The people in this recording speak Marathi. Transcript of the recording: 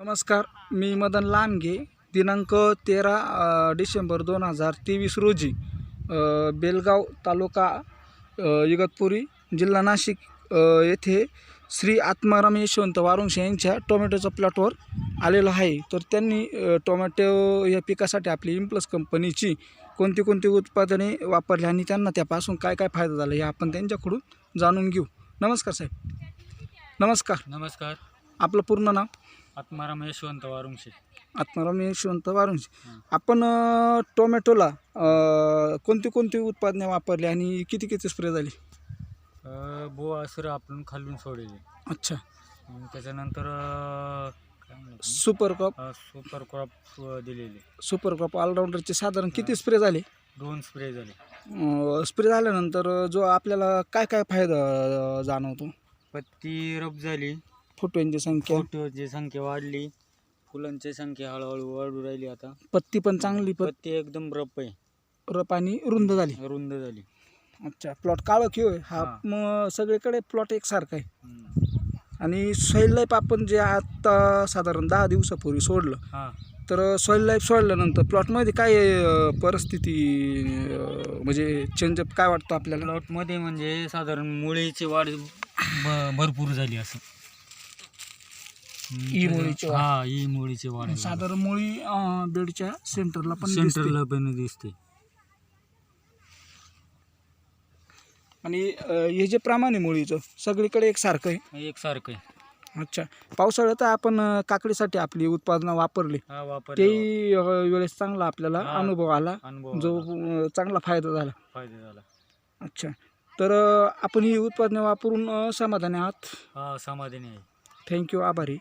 नमस्कार मी मदन लांडगे दिनांक तेरा डिसेंबर दोन हजार तेवीस रोजी बेलगाव तालुका इगतपुरी जिल्हा नाशिक येथे श्री आत्माराम यशवंत वारुंश यांच्या टोमॅटोच्या प्लॉटवर आलेलो आहे. तर त्यांनी टोमॅटो या पिकासाठी आपली इम्प्लस कंपनीची कोणती कोणती उत्पादने वापरली आणि त्यांना त्यापासून काय काय फायदा झाला हे आपण त्यांच्याकडून जाणून घेऊ. नमस्कार साहेब. नमस्कार. नमस्कार. आपलं पूर्ण नाव? आत्माराम यशवंत वारुंशे आत्माराम यशवंत वारुंश हं. आपण अ, टोमॅटोला अ, कोणती कोणती उत्पादने वापरली आणि किती किती स्प्रे झाली? अ, बो असर आपण खालून सोडले अच्छा. त्याच्यानंतर अ, काय म्हणतात सुपर क्रॉप? अ, सुपर क्रॉप अ, दिलेले. सुपर क्रॉप ऑलराऊंडरचे साधारण किती स्प्रे झाले? दोन स्प्रे झाले. स्प्रे झाल्यानंतर जो आपल्याला काय काय फायदा अ, जाणवतो? पत्ती रब झाली. फुटव्यांची संख्या. फोटोची संख्या वाढली. फुलांची संख्या हळूहळू वाढू राहिली आता. पत्ती पण चांगली पत पत्ती एकदम रप आहे. रप आणि रुंद झाली. रुंद झाली. अच्छा प्लॉट काळं किव हा हां. मग सगळीकडे प्लॉट एकसारखा आहे. हम्म. आणि सॉईल लाईफ आपण जे आता साधारण दहा दिवसापूर्वी सोडलं हा. तर सॉईल लाईफ सोडल्यानंतर प्लॉटमध्ये काय अ, परिस्थिती अ, म्हणजे चेंजअप काय वाटतं आपल्याला? प्लॉटमध्ये म्हणजे साधारण मुळीची वाढ ब- भरपूर झाली असं. ई मुळीची वाढ. हा मुळीची वाढ. साधारण मुळी अ, बेडच्या सेंटरला पण दिसते. सेंटरला पण दिसते. आणि अ, हे जे प्रमाण आहे मुळीचं सगळीकडे एकसारखं आहे? एकसारखं आहे. अच्छा. पावसाळ्यात आपण अ, काकडीसाठी आपली उत्पादनं वापरली. हा वापर तेही अ, वेळेस चांगला आपल्याला हा. अनुभव आला. अनुभव जो आला, अ, चांगला फायदा झाला. फायदा झाला. अच्छा. तर अ, आपण ही उत्पादने वापरून अ, समाधानी आहात? हा समाधानी आहे. थँक्यू आभारी.